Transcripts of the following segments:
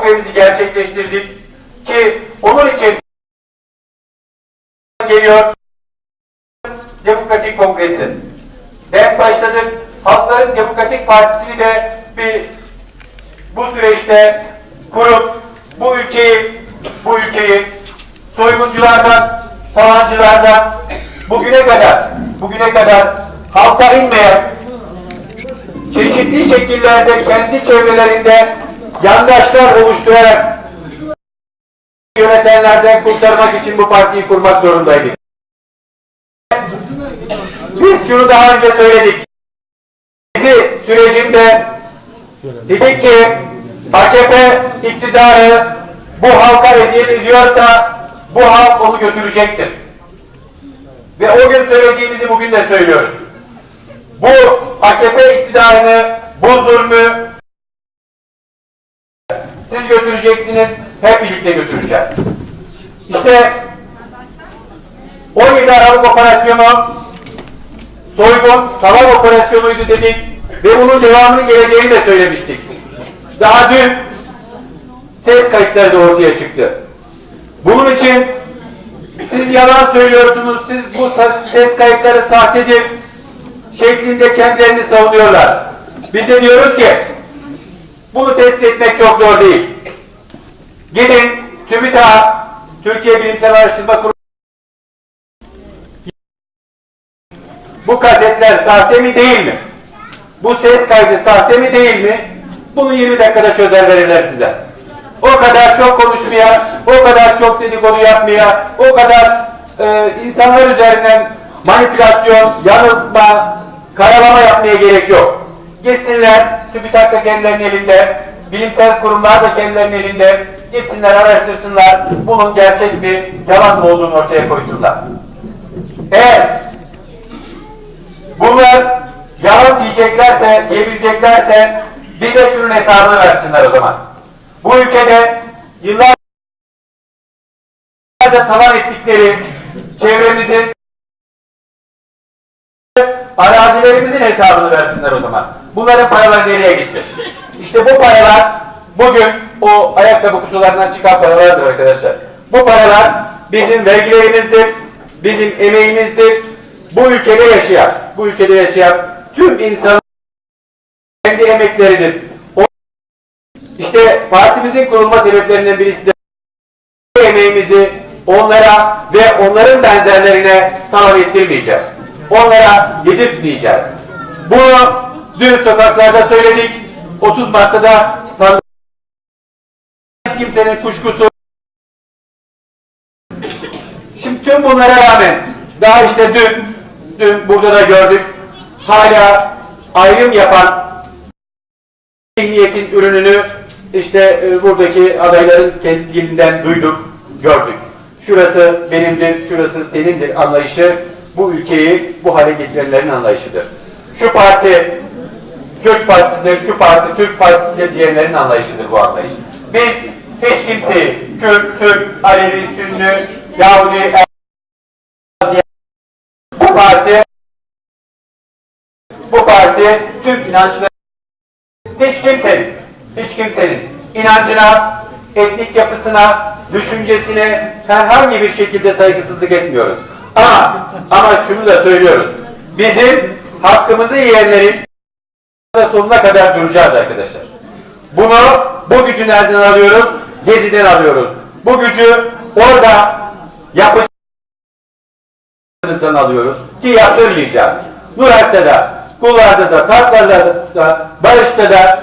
kongremizi gerçekleştirdik ki onun için geliyor Demokratik Kongresi. Ben başladık. Halkların Demokratik Partisi'ni de bir bu süreçte kurup bu ülkeyi bu ülkeyi soygunculardan, savaşçılardan bugüne kadar bugüne kadar halka inmeyen çeşitli şekillerde kendi çevrelerinde yandaşlar oluşturarak yönetenlerden kurtarmak için bu partiyi kurmak zorundaydık. Biz şunu daha önce söyledik. Bizi sürecinde dedik ki AKP iktidarı bu halka eziyet ediyorsa bu halk onu götürecektir. Ve o gün söylediğimizi bugün de söylüyoruz. Bu AKP iktidarını, bu zulmü siz götüreceksiniz, hep birlikte götüreceğiz. İşte 17 Aralık operasyonu soygun, tavan operasyonuydu dedik ve bunun devamının geleceğini de söylemiştik. Daha dün ses kayıtları da ortaya çıktı. Bunun için siz yalan söylüyorsunuz, siz bu ses kayıtları sahtedir şeklinde kendilerini savunuyorlar. Biz de diyoruz ki bunu tespit etmek çok zor değil. Gidin TÜBİTAK, Türkiye Bilimsel Araştırma Kurumu bu kasetler sahte mi değil mi? Bu ses kaydı sahte mi değil mi? Bunu 20 dakikada çözer verirler size. O kadar çok konuşmaya, o kadar çok dedikodu yapmaya, o kadar e, insanlar üzerinden manipülasyon, yanıltma, karalama yapmaya gerek yok. Gitsinler, TÜBİTAK da kendilerinin elinde, bilimsel kurumlar da kendilerinin elinde, gitsinler araştırsınlar, bunun gerçek bir yalan mı olduğunu ortaya koysunlar. Eğer bunlar yalan diyeceklerse, diyebileceklerse bize şunun hesabını versinler o zaman. Bu ülkede yıllarca talan ettikleri çevremizin arazilerimizin hesabını versinler o zaman. Bunların paraları nereye gitti? İşte bu paralar bugün o ayakkabı kutularından çıkan paralardır arkadaşlar. Bu paralar bizim vergilerimizdir, bizim emeğimizdir. Bu ülkede yaşayan, bu ülkede yaşayan tüm insanın kendi emekleridir. O, işte partimizin kurulma sebeplerinden birisi de emeğimizi onlara ve onların benzerlerine talep ettirmeyeceğiz. Onlara yedirtmeyeceğiz. Bunu dün sokaklarda söyledik. 30 Mart'ta da sandık kimsenin kuşkusu Şimdi tüm bunlara rağmen daha işte dün dün burada da gördük hala ayrım yapan zihniyetin ürününü işte e, buradaki adayların kendi dilinden duyduk, gördük. Şurası benimdir, şurası senindir anlayışı bu ülkeyi bu hale getirenlerin anlayışıdır. Şu parti Kürt Partisi'dir, şu parti Türk Partisi'dir diyenlerin anlayışıdır bu anlayış. Biz hiç kimseyi Kürt, Türk, Alevi, Sünni, Yahudi, Er- bu parti bu parti tüm inançları hiç kimsenin, hiç kimsenin inancına, etnik yapısına, düşüncesine herhangi bir şekilde saygısızlık etmiyoruz. Ama, ama şunu da söylüyoruz. Bizim hakkımızı yiyenlerin sonuna kadar duracağız arkadaşlar. Bunu, bu gücü nereden alıyoruz? Gezi'den alıyoruz. Bu gücü orada yapacağımızdan alıyoruz ki yaptırmayacağız. Nurak'ta da, Kullar'da da, Tatlar'da da, Barış'ta da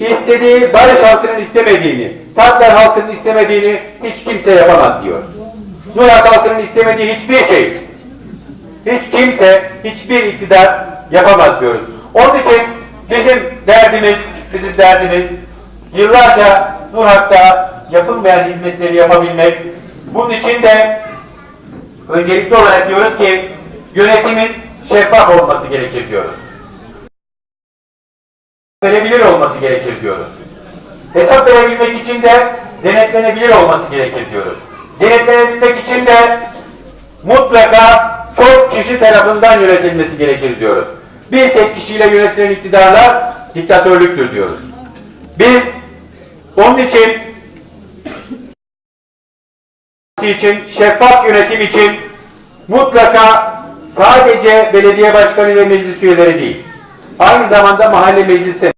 istediği, Barış halkının istemediğini, Tatlar halkının istemediğini hiç kimse yapamaz diyoruz. Nurak halkının istemediği hiçbir şey, hiç kimse, hiçbir iktidar yapamaz diyoruz. Onun için bizim derdimiz, bizim derdimiz yıllarca Nurak'ta yapılmayan hizmetleri yapabilmek. Bunun için de öncelikli olarak diyoruz ki yönetimin şeffaf olması gerekir diyoruz. Verebilir olması gerekir diyoruz. Hesap verebilmek için de denetlenebilir olması gerekir diyoruz. Denetlenebilmek için de mutlaka çok kişi tarafından yönetilmesi gerekir diyoruz. Bir tek kişiyle yönetilen iktidarlar diktatörlüktür diyoruz. Biz Onun için için, şeffaf yönetim için mutlaka sadece belediye başkanı ve meclis üyeleri değil, aynı zamanda mahalle meclis tem-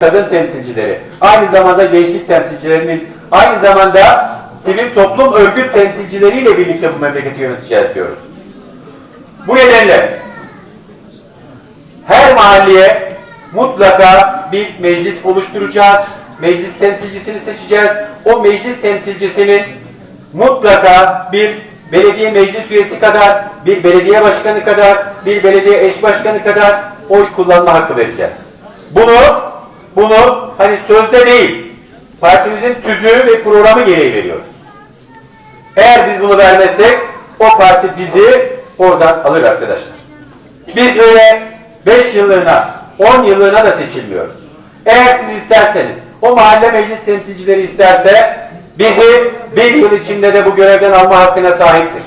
kadın temsilcileri, aynı zamanda gençlik temsilcilerinin, aynı zamanda sivil toplum örgüt temsilcileriyle birlikte bu memleketi yöneteceğiz diyoruz. Bu nedenle her mahalleye mutlaka bir meclis oluşturacağız. Meclis temsilcisini seçeceğiz. O meclis temsilcisinin mutlaka bir belediye meclis üyesi kadar, bir belediye başkanı kadar, bir belediye eş başkanı kadar oy kullanma hakkı vereceğiz. Bunu bunu hani sözde değil, partimizin tüzüğü ve programı gereği veriyoruz. Eğer biz bunu vermezsek o parti bizi oradan alır arkadaşlar. Biz öyle 5 yıllığına, 10 yıllığına da seçilmiyoruz. Eğer siz isterseniz, o mahalle meclis temsilcileri isterse bizi bir yıl içinde de bu görevden alma hakkına sahiptir.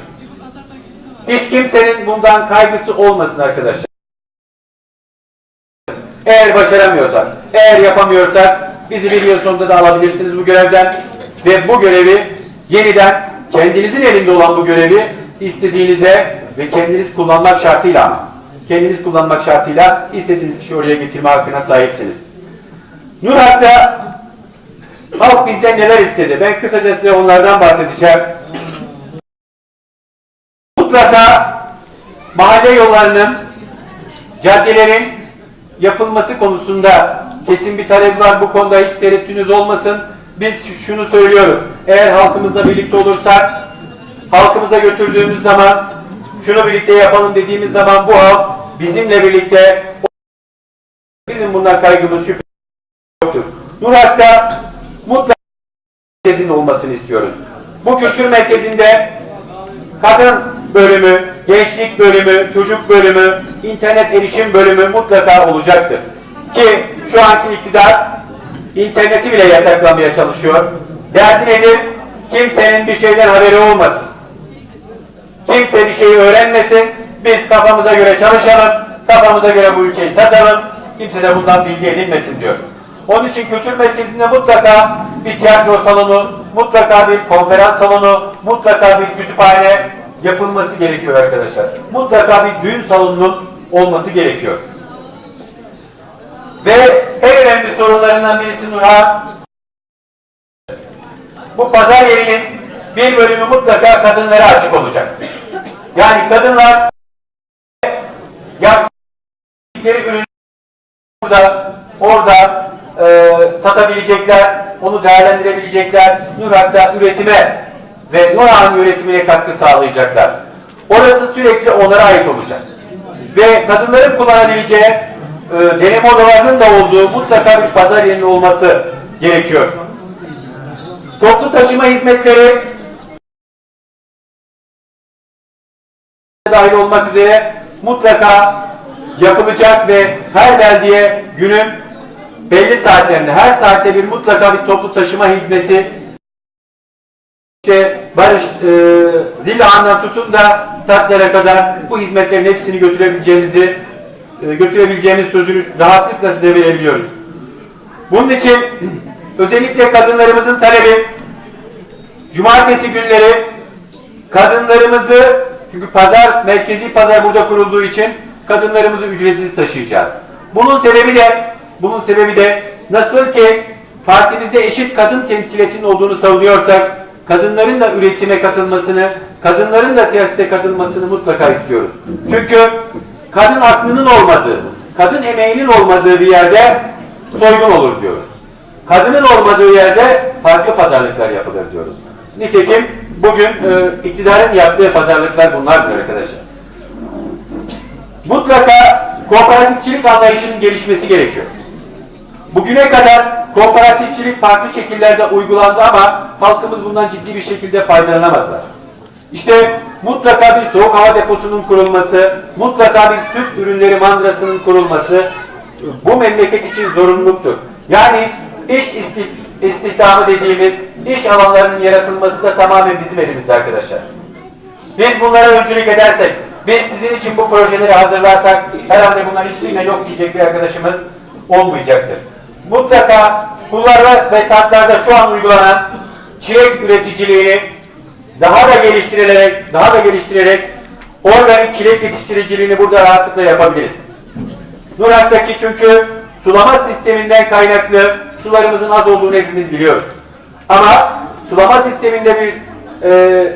Hiç kimsenin bundan kaygısı olmasın arkadaşlar. Eğer başaramıyorsak, eğer yapamıyorsak bizi bir yıl sonunda da alabilirsiniz bu görevden ve bu görevi yeniden kendinizin elinde olan bu görevi istediğinize ve kendiniz kullanmak şartıyla ama kendiniz kullanmak şartıyla istediğiniz kişi oraya getirme hakkına sahipsiniz. Nurhat'ta halk bizden neler istedi? Ben kısaca size onlardan bahsedeceğim. Mutlaka mahalle yollarının, caddelerin yapılması konusunda kesin bir talep var. Bu konuda hiç tereddütünüz olmasın. Biz şunu söylüyoruz. Eğer halkımızla birlikte olursak, halkımıza götürdüğümüz zaman, şunu birlikte yapalım dediğimiz zaman bu halk bizimle birlikte bizim bundan kaygımız şüphe yoktur. Nurak'ta mutlaka merkezin olmasını istiyoruz. Bu kültür merkezinde kadın bölümü, gençlik bölümü, çocuk bölümü, internet erişim bölümü mutlaka olacaktır. Ki şu anki iktidar interneti bile yasaklamaya çalışıyor. Derdi nedir? Kimsenin bir şeyden haberi olmasın. Kimse bir şeyi öğrenmesin. Biz kafamıza göre çalışalım. Kafamıza göre bu ülkeyi satalım. Kimse de bundan bilgi edinmesin diyor. Onun için kültür merkezinde mutlaka bir tiyatro salonu, mutlaka bir konferans salonu, mutlaka bir kütüphane yapılması gerekiyor arkadaşlar. Mutlaka bir düğün salonunun olması gerekiyor. Ve en önemli sorunlarından birisi Nurhan, bu pazar yerinin bir bölümü mutlaka kadınlara açık olacak. Yani kadınlar yaptıkları ürünü burada, orada e, satabilecekler, onu değerlendirebilecekler, Nurak'ta üretime ve Nurhan üretimine katkı sağlayacaklar. Orası sürekli onlara ait olacak. Ve kadınların kullanabileceği e, deneme odalarının da olduğu mutlaka bir pazar yerinin olması gerekiyor. Toplu taşıma hizmetleri dahil olmak üzere mutlaka yapılacak ve her belediye günün belli saatlerinde, her saatte bir mutlaka bir toplu taşıma hizmeti işte Barış e, Zilhan'dan tutun da Tatlara kadar bu hizmetlerin hepsini götürebileceğinizi e, götürebileceğiniz sözünü rahatlıkla size verebiliyoruz. Bunun için özellikle kadınlarımızın talebi cumartesi günleri kadınlarımızı çünkü pazar merkezi pazar burada kurulduğu için kadınlarımızı ücretsiz taşıyacağız. Bunun sebebi de bunun sebebi de nasıl ki partimizde eşit kadın temsiliyetinin olduğunu savunuyorsak kadınların da üretime katılmasını, kadınların da siyasete katılmasını mutlaka istiyoruz. Çünkü kadın aklının olmadığı, kadın emeğinin olmadığı bir yerde soygun olur diyoruz. Kadının olmadığı yerde farklı pazarlıklar yapılır diyoruz. Nitekim bugün e, iktidarın yaptığı pazarlıklar bunlardır arkadaşlar. Mutlaka kooperatifçilik anlayışının gelişmesi gerekiyor. Bugüne kadar kooperatifçilik farklı şekillerde uygulandı ama halkımız bundan ciddi bir şekilde faydalanamadılar. İşte mutlaka bir soğuk hava deposunun kurulması, mutlaka bir süt ürünleri mandrasının kurulması bu memleket için zorunluluktur. Yani iş isti- istihdamı dediğimiz iş alanlarının yaratılması da tamamen bizim elimizde arkadaşlar. Biz bunlara öncülük edersek, biz sizin için bu projeleri hazırlarsak herhalde bunlar hiçbirine yok diyecek bir arkadaşımız olmayacaktır. mutlaka kullarda ve tatlarda şu an uygulanan çilek üreticiliğini daha da geliştirerek, daha da geliştirerek organik çilek yetiştiriciliğini burada rahatlıkla yapabiliriz. Nurak'taki çünkü sulama sisteminden kaynaklı sularımızın az olduğunu hepimiz biliyoruz. Ama sulama sisteminde bir e,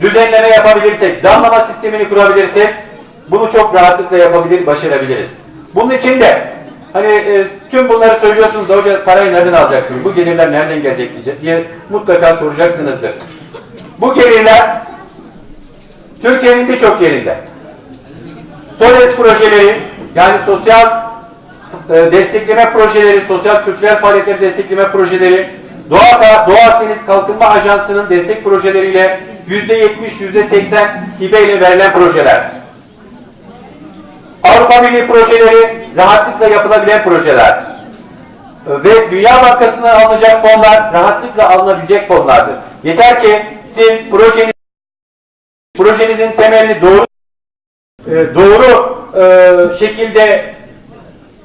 düzenleme yapabilirsek, damlama sistemini kurabilirsek bunu çok rahatlıkla yapabilir, başarabiliriz. Bunun için de hani e, tüm bunları söylüyorsunuz da hoca parayı nereden alacaksınız? Bu gelirler nereden gelecek diye- mutlaka soracaksınızdır. Bu gelirler Türkiye'nin birçok yerinde. SOLES projeleri yani sosyal destekleme projeleri, sosyal kültürel faaliyetleri destekleme projeleri, Doğu, Doğu Akdeniz Kalkınma Ajansı'nın destek projeleriyle yüzde yetmiş, yüzde seksen hibeyle verilen projeler. Avrupa Birliği projeleri rahatlıkla yapılabilen projeler. E, Ve Dünya Bankası'ndan alınacak fonlar rahatlıkla alınabilecek fonlardır. Yeter ki siz projeniz, projenizin temelini doğru e, doğru e, şekilde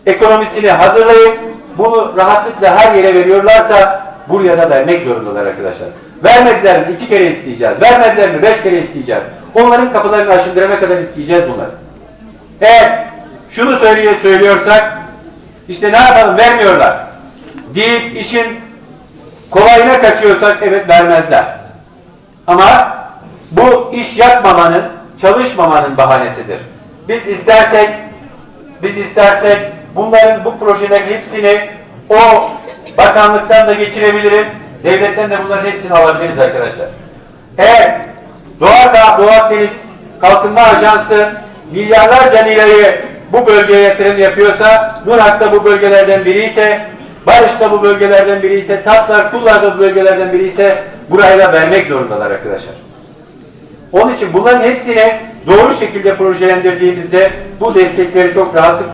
ekonomisini hazırlayıp bunu rahatlıkla her yere veriyorlarsa buraya da vermek zorundalar arkadaşlar. Vermediler mi iki kere isteyeceğiz. Vermediler mi beş kere isteyeceğiz. Onların kapılarını aşındırana kadar isteyeceğiz bunları. Eğer şunu söyleye söylüyorsak işte ne yapalım vermiyorlar deyip işin kolayına kaçıyorsak evet vermezler. Ama bu iş yapmamanın, çalışmamanın bahanesidir. Biz istersek, biz istersek bunların, bu projelerin hepsini o bakanlıktan da geçirebiliriz. Devletten de bunların hepsini alabiliriz arkadaşlar. Eğer Doğu, Doğu Akdeniz Kalkınma Ajansı milyarlarca lirayı bu bölgeye yatırım yapıyorsa, Nurak da bu bölgelerden biri ise, Barış da bu bölgelerden biri ise, Tatlar, Kullar da bu bölgelerden biri ise burayı da vermek zorundalar arkadaşlar. Onun için bunların hepsini doğru şekilde projelendirdiğimizde bu destekleri çok rahatlıkla